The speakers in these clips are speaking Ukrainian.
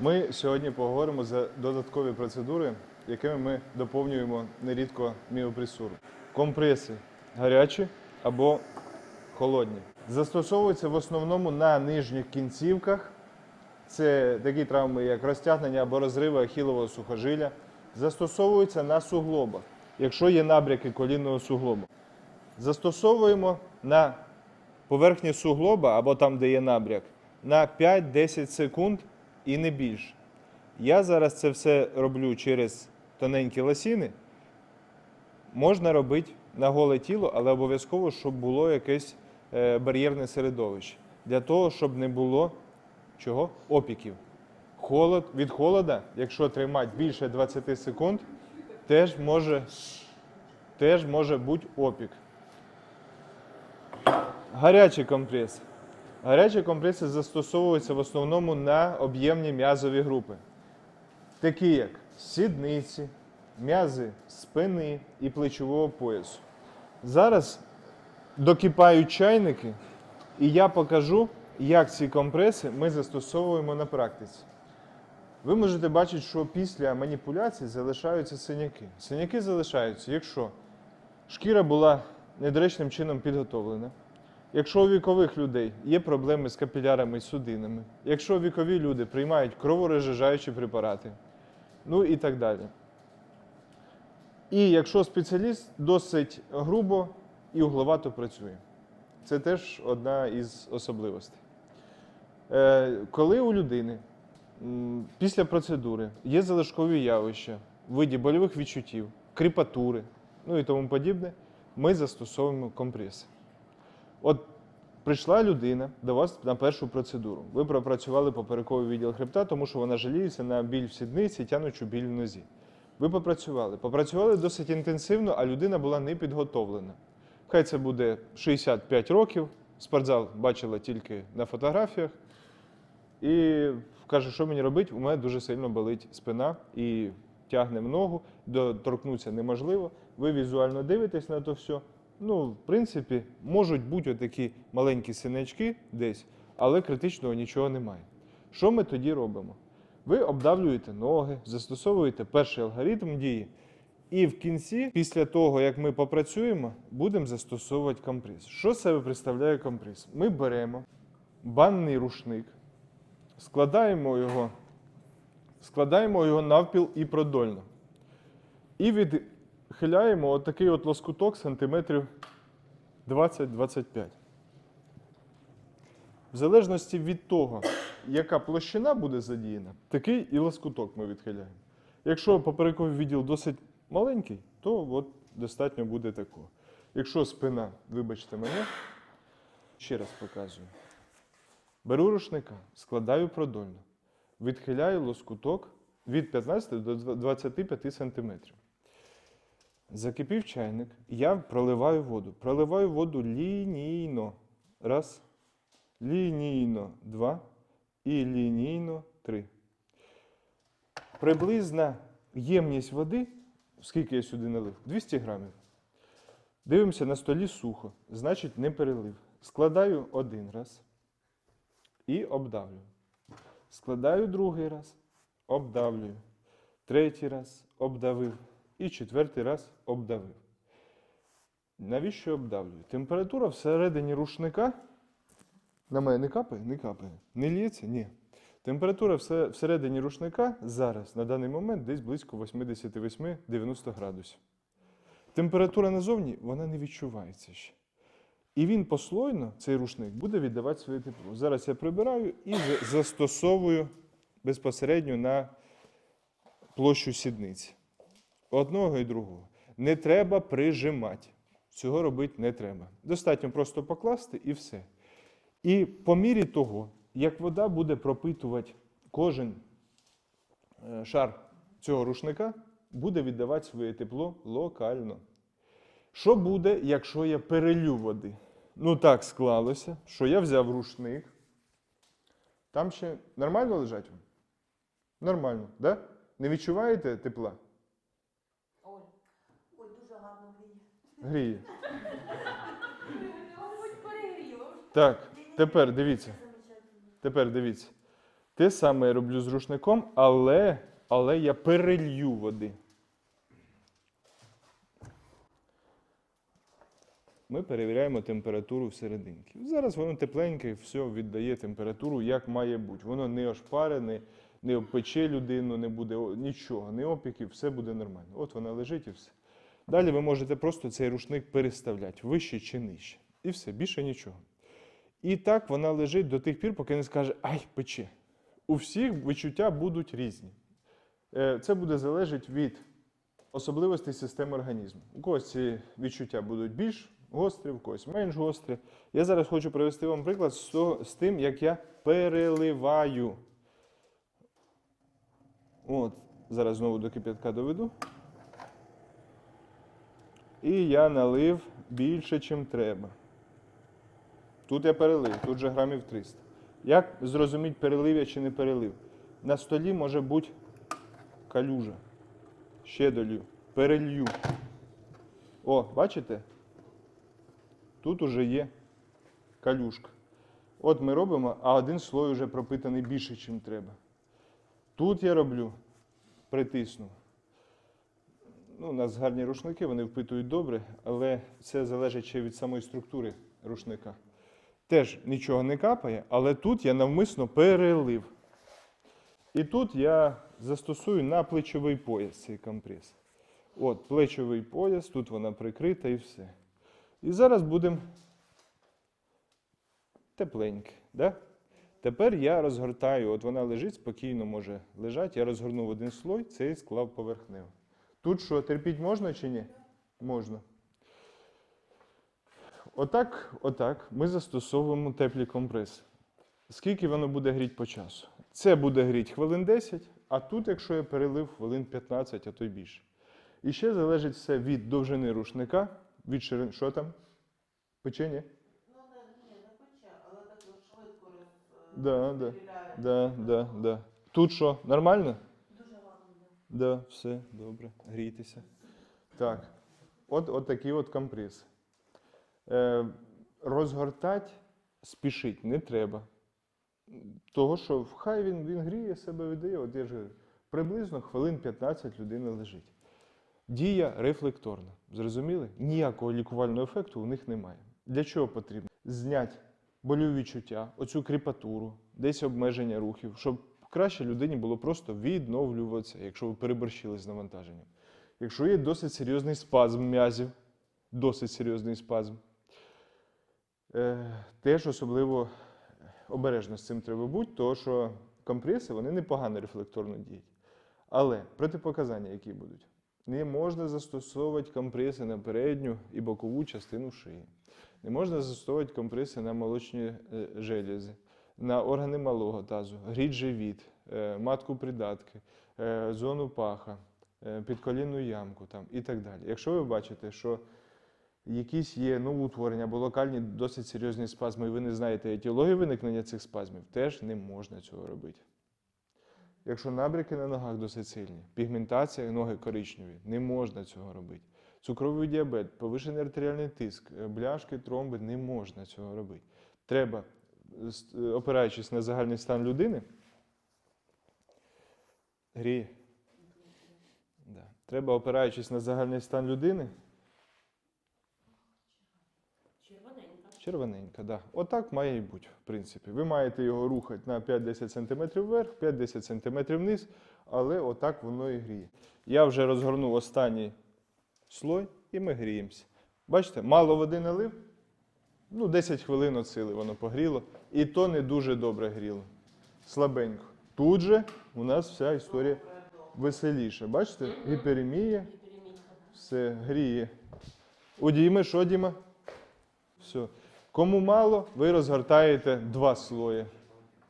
Ми сьогодні поговоримо за додаткові процедури, якими ми доповнюємо нерідко міопресуру. Компреси гарячі або холодні. Застосовуються в основному на нижніх кінцівках. Це такі травми, як розтягнення або розриви ахілового сухожилля. Застосовуються на суглобах, якщо є набряки колінного суглобу. Застосовуємо на поверхні суглоба або там, де є набряк, на 5-10 секунд і не більше. Я зараз це все роблю через тоненькі ласіни. Можна робити на голе тіло, але обов'язково, щоб було якесь е, бар'єрне середовище. Для того, щоб не було чого? Опіків. Холод, від холода, якщо тримати більше 20 секунд, теж може, теж може бути опік. Гарячі компреси. Гарячі компреси застосовуються в основному на об'ємні м'язові групи, такі як сідниці, м'язи спини і плечового поясу. Зараз докипають чайники, і я покажу, як ці компреси ми застосовуємо на практиці. Ви можете бачити, що після маніпуляцій залишаються синяки. Синяки залишаються, якщо шкіра була недоречним чином підготовлена. Якщо у вікових людей є проблеми з капілярами і судинами, якщо вікові люди приймають кроворозжижаючі препарати, ну і так далі. І якщо спеціаліст досить грубо і угловато працює, це теж одна із особливостей. Е, коли у людини після процедури є залишкові явища в виді больових відчуттів, кріпатури, ну і тому подібне, ми застосовуємо компреси. От прийшла людина до вас на першу процедуру. Ви пропрацювали поперековий відділ хребта, тому що вона жаліється на біль в сідниці, тянучу біль в нозі. Ви попрацювали. Попрацювали досить інтенсивно, а людина була не підготовлена. Хай це буде 65 років, спортзал бачила тільки на фотографіях. І каже, що мені робити? У мене дуже сильно болить спина і тягне ногу, доторкнутися неможливо. Ви візуально дивитесь на то все. Ну, в принципі, можуть бути такі маленькі синячки десь, але критичного нічого немає. Що ми тоді робимо? Ви обдавлюєте ноги, застосовуєте перший алгоритм дії, і в кінці, після того, як ми попрацюємо, будемо застосовувати компрес. Що себе представляє компрес? Ми беремо банний рушник, складаємо його, складаємо його навпіл і продольно. І відхиляємо отакий от лоскуток сантиметрів 20-25. В залежності від того, яка площина буде задіяна, такий і лоскуток ми відхиляємо. Якщо поперековий відділ досить маленький, то от достатньо буде такого. Якщо спина, вибачте мене, ще раз показую. Беру рушника, складаю продольно, відхиляю лоскуток від 15 до 25 см. Закипів чайник, я проливаю воду. Проливаю воду лінійно. Раз. Лінійно два. І лінійно три. Приблизна ємність води, скільки я сюди налив? 200 грамів. Дивимося на столі сухо, значить не перелив. Складаю один раз і обдавлюю. Складаю другий раз, обдавлюю. Третій раз обдавив. І четвертий раз обдавив. Навіщо обдавлюю? Температура всередині рушника. На мене не капає? Не капає. Не лється? Ні. Температура всередині рушника зараз, на даний момент, десь близько 88-90 градусів. Температура назовні вона не відчувається ще. І він послойно, цей рушник, буде віддавати своє тепло. Зараз я прибираю і застосовую безпосередньо на площу сідниці. Одного і другого. Не треба прижимати. Цього робити не треба. Достатньо просто покласти і все. І по мірі того, як вода буде пропитувати кожен е, шар цього рушника, буде віддавати своє тепло локально. Що буде, якщо я перелю води? Ну так склалося, що я взяв рушник. Там ще нормально лежать? Нормально. Да? Не відчуваєте тепла? Гріє. Так, тепер дивіться. Тепер дивіться. Те саме я роблю з рушником, але, але я перелью води. Ми перевіряємо температуру всерединки. Зараз воно тепленьке, все віддає температуру, як має бути. Воно не ошпарене, не обпече людину, не буде нічого, не опіків, все буде нормально. От вона лежить і все. Далі ви можете просто цей рушник переставляти вище чи нижче. І все, більше нічого. І так вона лежить до тих пір, поки не скаже Ай, пече. У всіх відчуття будуть різні. Е, Це буде залежати від особливостей системи організму. У когось ці відчуття будуть більш гострі, у когось менш гострі. Я зараз хочу привести вам приклад з, того- з тим, як я переливаю. От, зараз знову до кип'ятка доведу. І я налив більше, чим треба. Тут я перелив, тут же грамів 300. Як зрозуміти, перелив я чи не перелив? На столі може бути калюжа. Ще долью. Перелью. О, бачите? Тут уже є калюшка. От ми робимо, а один слой вже пропитаний більше, ніж треба. Тут я роблю, притисну. Ну, у нас гарні рушники, вони впитують добре, але це залежить ще від самої структури рушника. Теж нічого не капає, але тут я навмисно перелив. І тут я застосую на плечовий пояс цей компрес. От, плечовий пояс, тут вона прикрита і все. І зараз будемо тепленьке. Да? Тепер я розгортаю, от вона лежить, спокійно може лежати. Я розгорнув один слой, цей склав поверхнево. Тут що, терпіть можна чи ні? Можна. Отак, отак ми застосовуємо теплі компреси. Скільки воно буде гріти по часу? Це буде гріти хвилин 10, а тут, якщо я перелив, хвилин 15, а то й більше. І ще залежить все від довжини рушника, від ширини. Що там? Печення? Ну, не, ні, не пече, але так швидко Да, да. Да, да, да. Тут що, нормально? Да, все, добре, грійтеся. Так, от, от такі от компреси. Е, розгортати спішить не треба. Того, що хай він, він гріє себе видає, от я ж говорю, приблизно хвилин 15 людина лежить. Дія рефлекторна. Зрозуміли? Ніякого лікувального ефекту у них немає. Для чого потрібно? Зняти больові відчуття, оцю кріпатуру, десь обмеження рухів, щоб краще людині було просто відновлюватися, якщо ви переборщили з навантаженням. Якщо є досить серйозний спазм м'язів, досить серйозний спазм, е, теж особливо обережно з цим треба бути, тому що компреси вони непогано рефлекторно діють. Але протипоказання, які будуть, не можна застосовувати компреси на передню і бокову частину шиї. Не можна застосовувати компреси на молочні е, желези, на органи малого тазу, гріть живіт, е, матку придатки, е, зону паха, е, підколінну ямку там, і так далі. Якщо ви бачите, що якісь є новоутворення або локальні досить серйозні спазми, і ви не знаєте етіологію виникнення цих спазмів, теж не можна цього робити. Якщо набряки на ногах досить сильні, пігментація, ноги коричневі, не можна цього робити. Цукровий діабет, повишений артеріальний тиск, бляшки, тромби, не можна цього робити. Треба, опираючись на загальний стан людини, гріє. Да. Треба, опираючись на загальний стан людини, Червоненька. Червоненька, да. Отак має і бути, в принципі. Ви маєте його рухати на 5-10 см вверх, 5-10 см вниз, але отак воно і гріє. Я вже розгорнув останній слой і ми гріємося. Бачите, мало води налив, ну 10 хвилин от сили воно погріло, і то не дуже добре гріло. Слабенько. Тут же у нас вся історія веселіша. Бачите, гіперемія, все гріє. У Діми, що Діма? Все. Кому мало, ви розгортаєте два слої.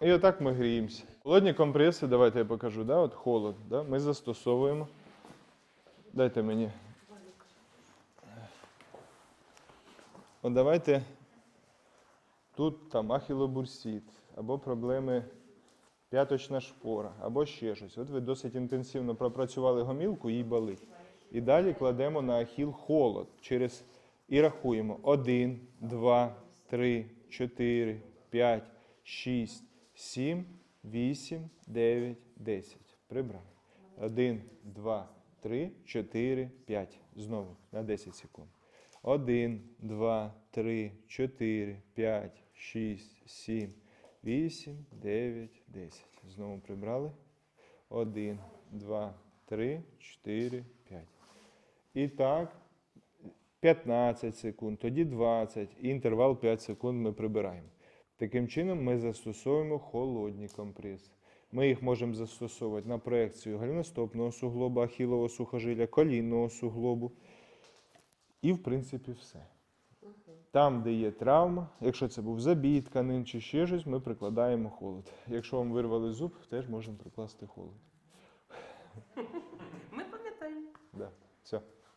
І отак ми гріємося. Холодні компреси, давайте я покажу, да? от холод. Да? Ми застосовуємо. Дайте мені. От давайте. Тут там ахілобурсит, або проблеми п'яточна шпора, або ще щось. От ви досить інтенсивно пропрацювали гомілку, їй болить. І далі кладемо на ахіл холод через і рахуємо 1, 2, 3, 4, 5, 6, 7, 8, 9, 10. Прибрали. 1, 2, 3, 4, 5. Знову на 10 секунд. 1, 2, 3, 4, 5, 6, 7, 8, 9, 10. Знову прибрали. 1, 2, 3, 4, 5. І так, 15 секунд, тоді 20. І інтервал 5 секунд ми прибираємо. Таким чином ми застосовуємо холодні компреси. Ми їх можемо застосовувати на проекцію голеностопного суглоба, ахілового сухожилля, колінного суглобу. І, в принципі, все. Там, де є травма, якщо це був забій тканин чи ще щось, ми прикладаємо холод. Якщо вам вирвали зуб, теж можемо прикласти холод.